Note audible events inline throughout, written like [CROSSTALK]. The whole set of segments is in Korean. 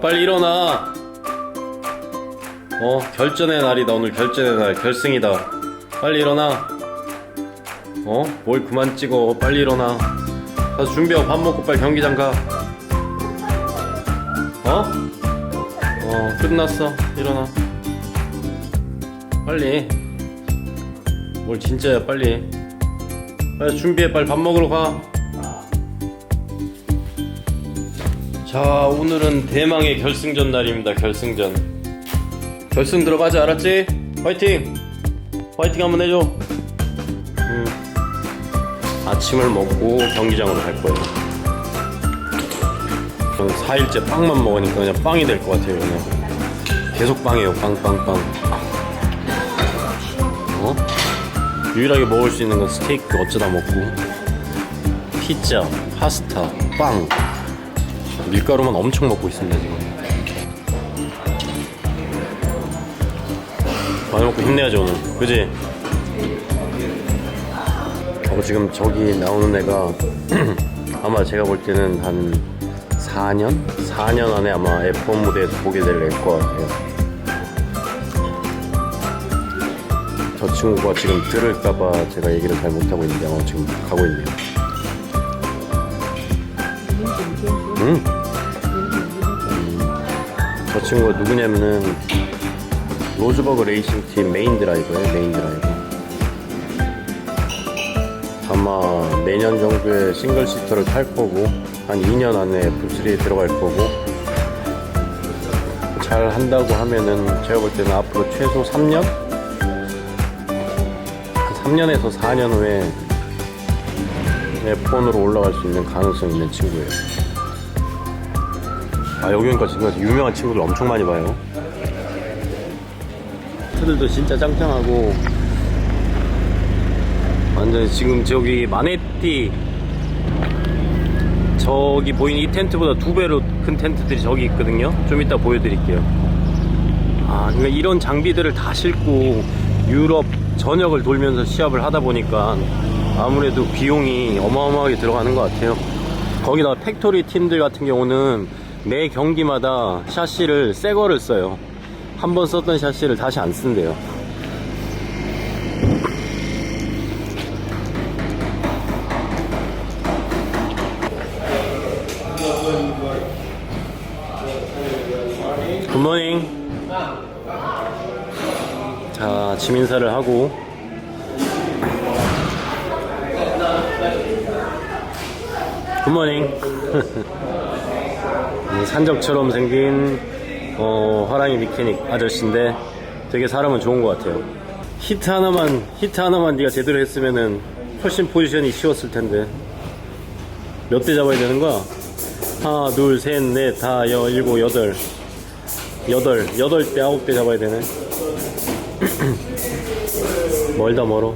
빨리 일어나. 어, 결전의 날이다. 오늘 결전의 날. 결승이다. 빨리 일어나. 어? 뭘 그만 찍어. 빨리 일어나. 가서 준비하고 밥 먹고 빨리 경기장 가. 어? 어, 끝났어. 일어나. 빨리. 뭘 진짜야, 빨리. 빨리 준비해. 빨리 밥 먹으러 가. 자, 오늘은 대망의 결승전 날입니다. 결승전. 결승 들어가지 알았지? 화이팅! 화이팅 한번 해줘. 음. 아침을 먹고 경기장으로 갈 거예요. 저는 4일째 빵만 먹으니까 그냥 빵이 될 것 같아요. 그냥 계속 빵이에요. 빵, 빵, 빵. 어? 유일하게 먹을 수 있는 건 스테이크 어쩌다 먹고 피자, 파스타, 빵. 밀가루만 엄청 먹고 있습니다 지금. 많이 먹고 힘내야죠 오늘 그지? 어, 지금 저기 나오는 애가 [CLEARS THROAT] 아마 제가 볼 때는 한 4년? 4년 안에 아마 F1 무대에서 보게 될 애일 것 같아요 저 친구가 지금 들을까봐 제가 얘기를 잘 못하고 있는데 아마 지금 가고 있네요 응? 저 친구가 누구냐면은 로즈버그 레이싱 팀 메인 드라이버예요 메인 드라이버 아마 내년 정도에 싱글 시터를 탈 거고 한 2년 안에 F3에 들어갈 거고 잘 한다고 하면은 제가 볼 때는 앞으로 최소 3년? 한 3년에서 4년 후에 F1으로 올라갈 수 있는 가능성 있는 친구예요 아 여기 오니까 지금 유명한 친구들 엄청 많이 봐요. 트들도 진짜 짱짱하고 완전 지금 저기 마네띠 저기 보이는 이 텐트보다 두 배로 큰 텐트들이 저기 있거든요. 좀 이따 보여드릴게요. 아 그러니까 이런 장비들을 다 싣고 유럽 전역을 돌면서 시합을 하다 보니까 아무래도 비용이 어마어마하게 들어가는 것 같아요. 거기다 팩토리 팀들 같은 경우는 매 경기마다 샤시를 새 거를 써요. 한 번 썼던 샤시를 다시 안 쓴대요. 굿모닝 자 인사를 하고. 굿모닝 이 [LAUGHS] 산적처럼 생긴 어, 화랑이 미케닉 아저씨인데 되게 사람은 좋은 것 같아요. 히트 하나만 히트 하나만 네가 제대로 했으면은 훨씬 포지션이 쉬웠을 텐데. 몇 대 잡아야 되는 거야? 하나 둘셋넷 다 여 일곱 여덟. 여덟 여덟 대 아홉 대 잡아야 되네. [CLEARS THROAT] 멀다 멀어.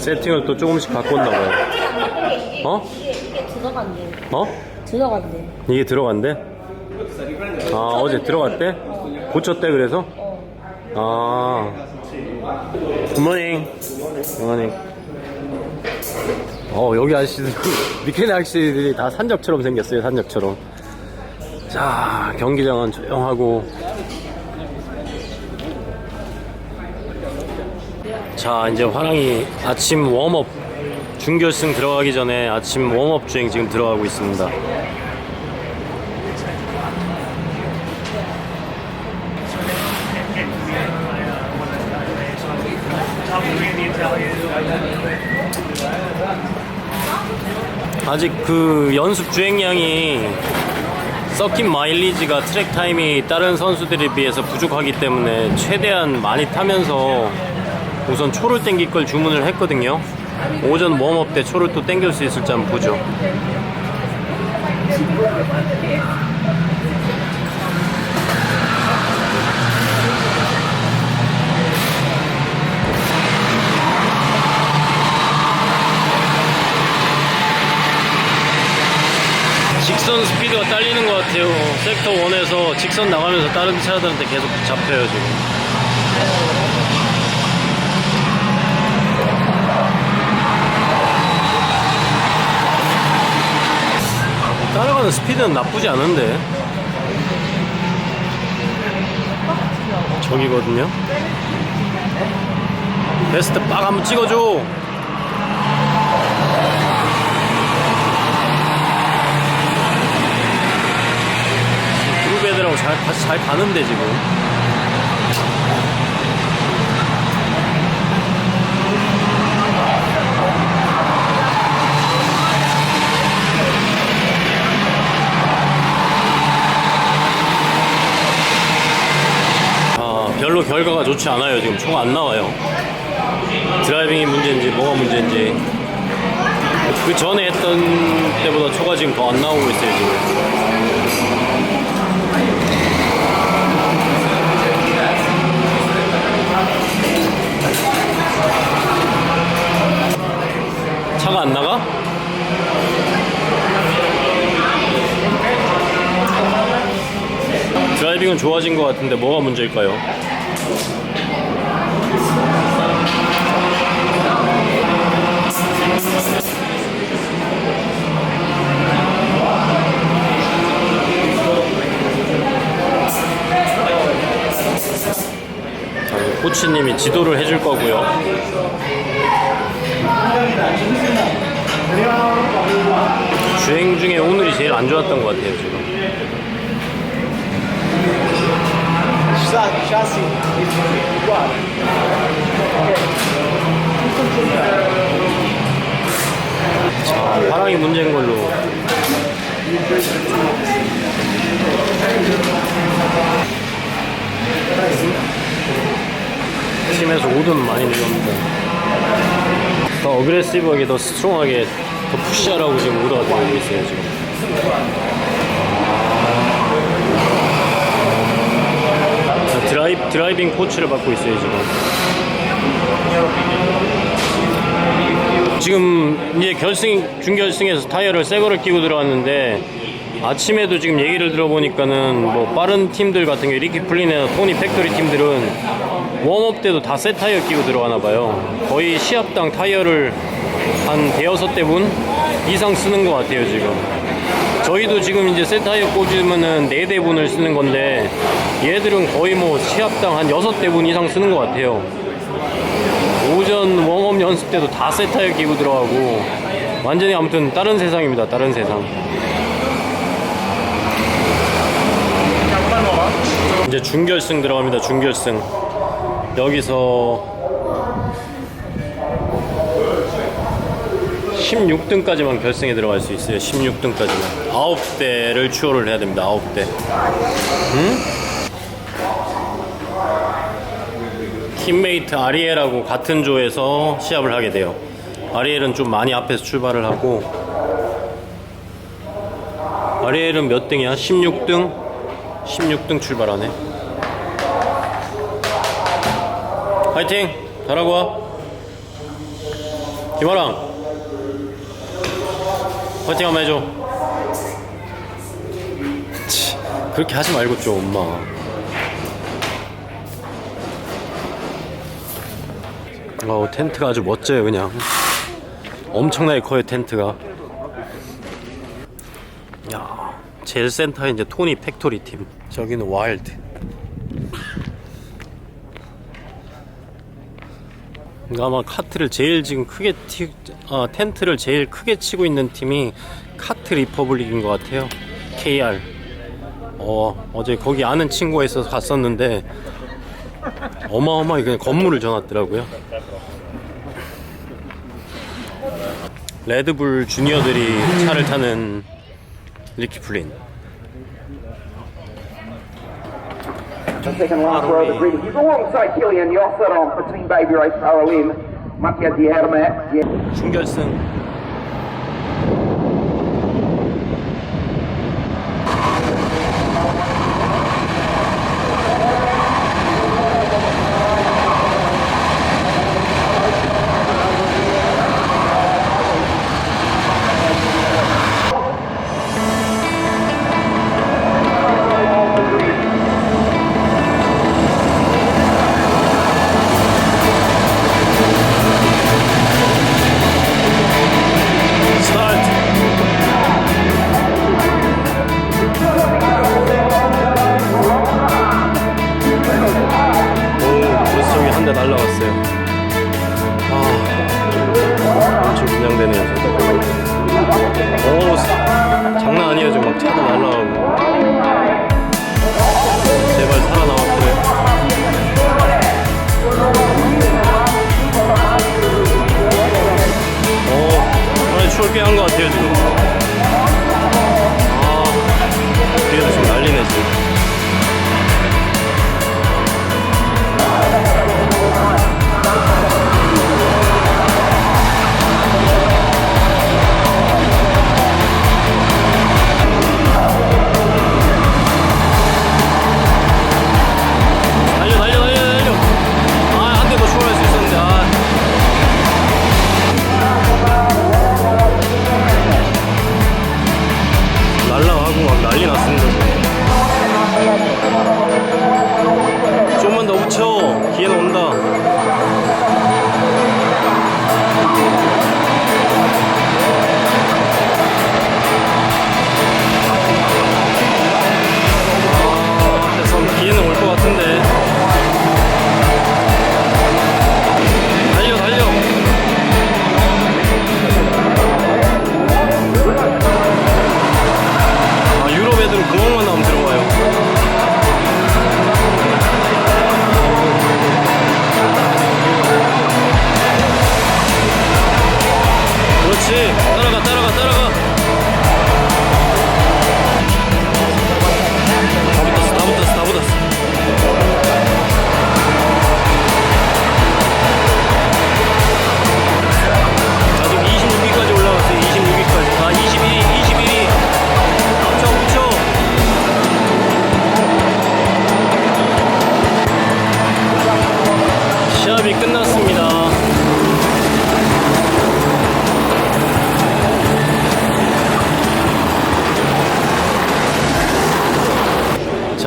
세팅을 또 조금씩 바꿨나 봐요. 어? 어? 들어간대. 이게 들어간대? 아 어제 들어갔대? 고쳤대 그래서? 아 굿모닝 굿모닝 어 여기 아저씨들 [LAUGHS] 미케네 아저씨들이 다 산적처럼 생겼어요 산적처럼 자 경기장은 조용하고 자 이제 화랑이 아침 웜업 준결승 들어가기 전에 아침 웜업 주행 지금 들어가고 있습니다 아직 그 연습 주행량이 서킷 마일리지가 트랙 타임이 다른 선수들에 비해서 부족하기 때문에 최대한 많이 타면서 우선 초를 땡길 걸 주문을 했거든요. 오전 웜업 때 초를 또 땡길 수 있을지 한번 보죠. 직선 스피드가 딸리는 것 같아요. 섹터 1에서 직선 나가면서 다른 차들한테 계속 잡혀요, 지금. 따라가 올라가는 스피드는 나쁘지 않은데 저기거든요 베스트 빡 한번 찍어줘 그룹 애들하고 잘, 다시 잘 가는데 지금 아, 별로 결과가 좋지 않아요. 지금 총 안 나와요. 드라이빙이 문제인지 뭐가 문제인지 그 전에 했던 때보다 초가 지금 더 안 나오고 있어요. 지금. 차가 안 나가? 드라이빙은 좋아진 것 같은데 뭐가 문제일까요? 자, 이제 코치님이 지도를 해줄 거고요. 주행 중에 오늘이 제일 안 좋았던 것 같아요, 지금. 자, 화랑이 문제인 걸로. 팀에서 5등 많이 더 어그레시브하게 더 스트롱하게 더 푸시하라고 지금 오더가 들어오고 있어요 지금. 자, 드라이, 드라이빙 코치를 받고 있어요 지금. 지금 이제 결승 준결승에서 타이어를 새 거를 끼고 들어왔는데 아침에도 지금 얘기를 들어보니까는 뭐 빠른 팀들 같은 게 리키 플린이나 토니 팩토리 팀들은 웜업 때도 다 새 타이어 끼고 들어가나 봐요. 거의 시합당 타이어를 한 대여섯 대분 이상 쓰는 것 같아요 지금. 저희도 지금 이제 새 타이어 꽂으면은 네 대분을 쓰는 건데 얘들은 거의 뭐 시합당 한 여섯 대분 이상 쓰는 것 같아요. 오전 웜업 연습 때도 다 세타일 끼고 들어가고 완전히 아무튼 다른 세상입니다 다른 세상 이제 준결승 들어갑니다 준결승 여기서 16등까지만 결승에 들어갈 수 있어요 16등까지만 9대를 추월을 해야 됩니다 9대 팀메이트 아리엘하고 같은 조에서 시합을 하게 돼요. 아리엘은 좀 많이 앞에서 출발을 하고 아리엘은 몇 등이야? 16등? 16등 출발하네. 화이팅! 잘하고 와. 김아랑 화이팅 한번 해줘. 치, 그렇게 하지 말고 좀 엄마. 어, 텐트가 아주 멋져요, 그냥. 엄청나게 커요, 텐트가. 야, 제일 센터에 이제 토니 팩토리 팀. 저기는 와일드. 그러니까 아마 카트를 제일 지금 크게 티, 아, 텐트를 제일 크게 치고 있는 팀이 카트 리퍼블릭인 것 같아요. KR. 어, 어제 거기 아는 친구가 있어서 갔었는데 어마어마하게 그냥 건물을 전놨더라고요. 레드불 주니어들이 차를 타는 리키 플린. They're taking last row of the greeting. He's alongside Killian. You're set on 15 baby race parallel. Mattia Di Yeah. She. 꽤 한 것 같아요 지금.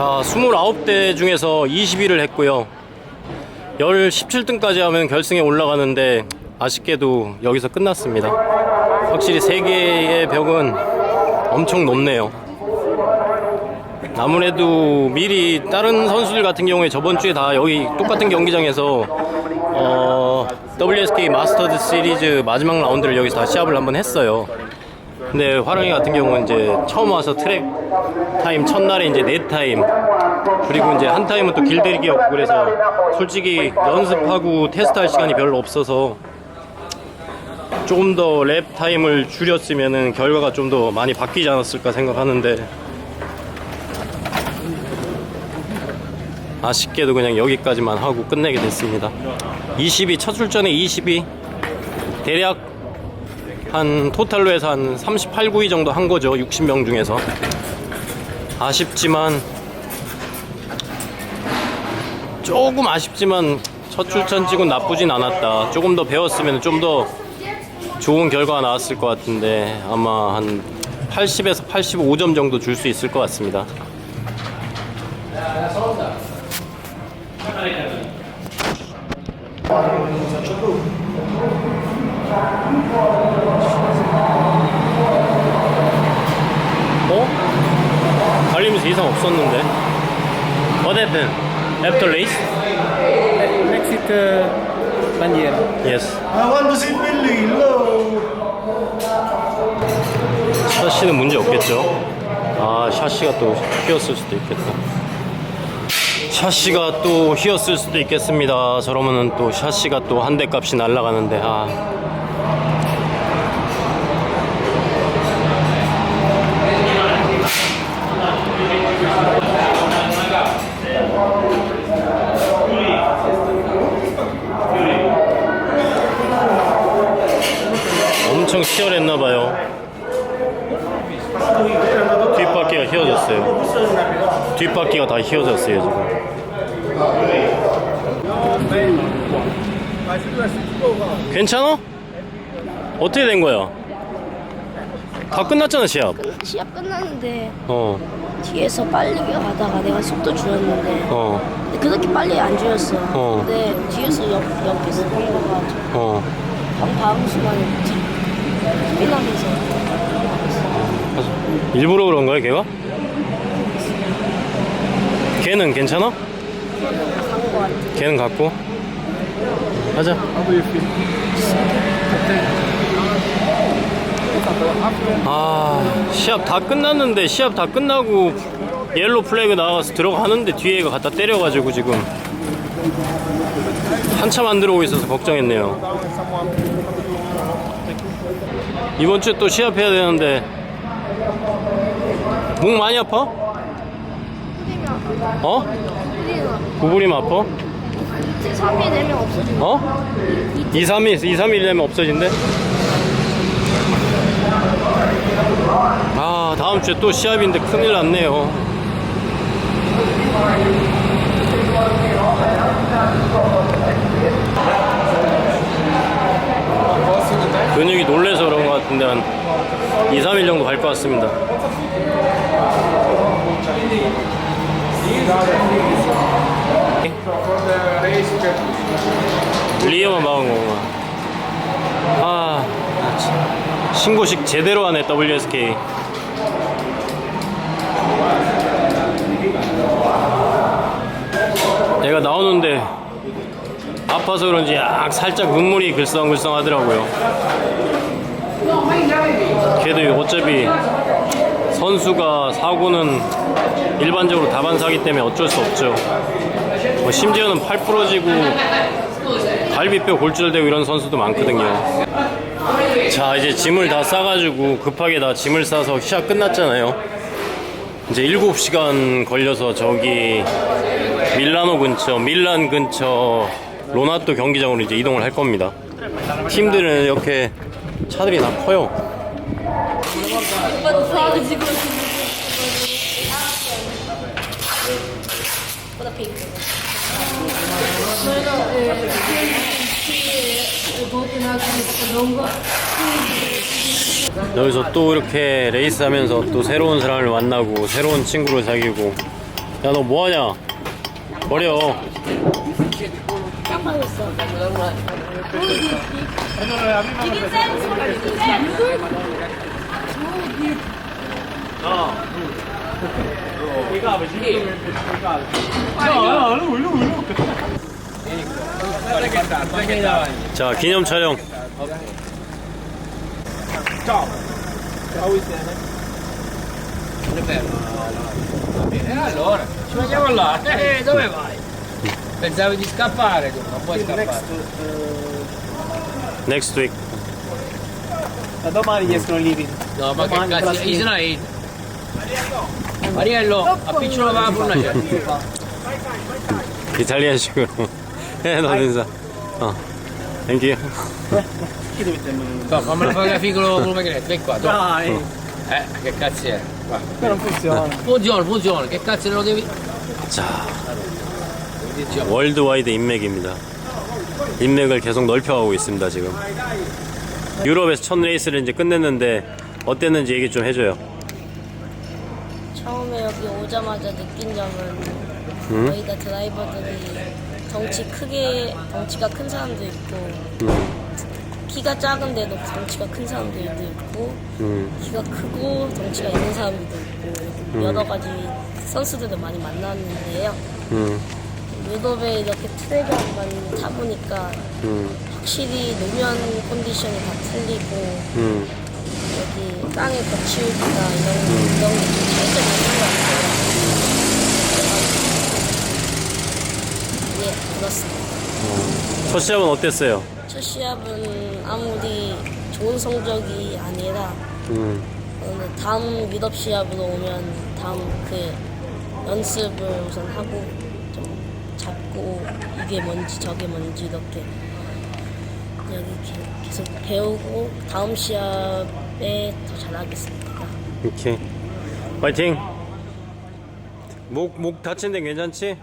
자, 29대 중에서 20위를 했고요. 10, 17등까지 하면 결승에 올라가는데 아쉽게도 여기서 끝났습니다. 확실히 세계의 벽은 엄청 높네요. 아무래도 미리 다른 선수들 같은 경우에 저번 주에 다 여기 똑같은 경기장에서 어, WSK 마스터즈 시리즈 마지막 라운드를 여기서 다 시합을 한번 했어요. 근데 화랑이 같은 경우는 이제 처음 와서 트랙 타임 첫날에 이제 네 타임 그리고 이제 한 타임은 또 길들이기였고 그래서 솔직히 연습하고 테스트할 시간이 별로 없어서 조금 더 랩 타임을 줄였으면은 결과가 좀 더 많이 바뀌지 않았을까 생각하는데 아쉽게도 그냥 여기까지만 하고 끝내게 됐습니다. 20위 첫 출전에 20위 대략 한 토탈로 해서 한 38, 9위 정도 한 거죠. 60명 중에서 아쉽지만 조금 아쉽지만 첫 출전 치고 나쁘진 않았다. 조금 더 배웠으면 좀 더 좋은 결과가 나왔을 것 같은데 아마 한 80에서 85점 정도 줄 수 있을 것 같습니다. 어? 달리면서 이상 없었는데. What happened? After race? Exit bandiera. Yes. Ma quando sei bellino! 샤시는 문제 없겠죠? 아, 샤시가 또 휘었을 수도 있겠다. 샤시가 또 휘었을 수도 있겠습니다. 저러면은 또 샤시가 또 한 대 값이 날라가는데, 아. 치열했나봐요. 뒷바퀴가 휘어졌어요. 뒷바퀴가 다 휘어졌어요, 지금. 괜찮아? 어떻게 된 거야? 다 끝났잖아, 시합. 시합 끝났는데 어, 뒤에서 빨리 가다가 내가 속도 줄였는데 어, 근데 그렇게 빨리 안 줄였어. 어. 근데 뒤에서 옆, 옆에서 본 거가 어. 방 다음 시간에 피나면서 일부러 그런 거야, 걔가? 걔는 괜찮아? 걔는 갖고. 하자. 아 시합 다 끝났는데 시합 다 끝나고 옐로 플래그 나와서 들어가는데 뒤에 가 갖다 때려가지고 지금 한참 안 들어오고 있어서 걱정했네요 이번 주에 또 시합해야 되는데 목 많이 아파? 어? 구부림 아파? 3일 내면 없어져. 어? 2, 3일, 2, 3일 되면 없어진대? 아, 다음 주에 또 시합인데 큰일 났네요. 근육이 놀래서 그런 것 같은데 한 2, 3일 정도 갈 것 같습니다. 리어만 막은 거구나. 아. 신고식 제대로 하네, WSK. 얘가 나오는데 아파서 그런지 약 살짝 눈물이 글썽글썽 하더라고요. 걔도 어차피 선수가 사고는 일반적으로 다반사기 때문에 어쩔 수 없죠. 뭐 심지어는 팔 부러지고 갈비뼈 골절되고 이런 선수도 많거든요. 자 이제 짐을 다 싸가지고 급하게 다 짐을 싸서 시합 끝났잖아요. 이제 7시간 걸려서 저기 밀라노 근처, 밀란 근처 로나토 경기장으로 이제 이동을 할 겁니다. 팀들은 이렇게 차들이 다 커요. 여기서 또 이렇게 레이스 하면서 또 새로운 사람을 만나고 새로운 친구를 사귀고. 야 너 뭐하냐? 버려 자 기념 촬영 E. Eh, vai? pensavo di scappare, ma puoi scappare. Next, uh... next week. Ma domani gli escono libidi. No, ma che cazzo, Israele. Mariello, appicciolo la fornace. Italia sicuro. [LAUGHS] Eh, no, pensa. No. Thank you. Chi deve tenere? No, la fai capicolo come che qua. Dai. Eh, che cazzo è? Qua. non funziona. Funziona, funziona, che cazzo ne lo devi. Ciao. 월드와이드 인맥입니다. 인맥을 계속 넓혀가고 있습니다 지금. 유럽에서 첫 레이스를 이제 끝냈는데 어땠는지 얘기 좀 해줘요. 처음에 여기 오자마자 느낀 점은 음? 거의 다 드라이버들이 덩치 크게 덩치가 큰 사람도 있고 음, 키가 작은데도 덩치가 큰 사람들도 있고 음, 키가 크고 덩치가 있는 사람들도 있고 여러 가지 선수들을 많이 만났는데요. 음, 유럽에 이렇게 트랙을 한번 타보니까 음, 확실히 노면 컨디션이 다 틀리고 음. 여기 땅의 거칠기나 이런 이런 게좀 차이점이 있는 것 같아요. 예, 그렇습니다. 첫 시합은 어땠어요? 첫 시합은 아무리 좋은 성적이 아니라 음, 다음 유럽 시합으로 오면 다음 그 연습을 우선 하고 좀 잡고 이게 뭔지 저게 뭔지 이렇게 여기 게- 계속 배우고 다음 시합에 더 잘하겠습니다. 오케이 파이팅 목, 목 다친 데 괜찮지?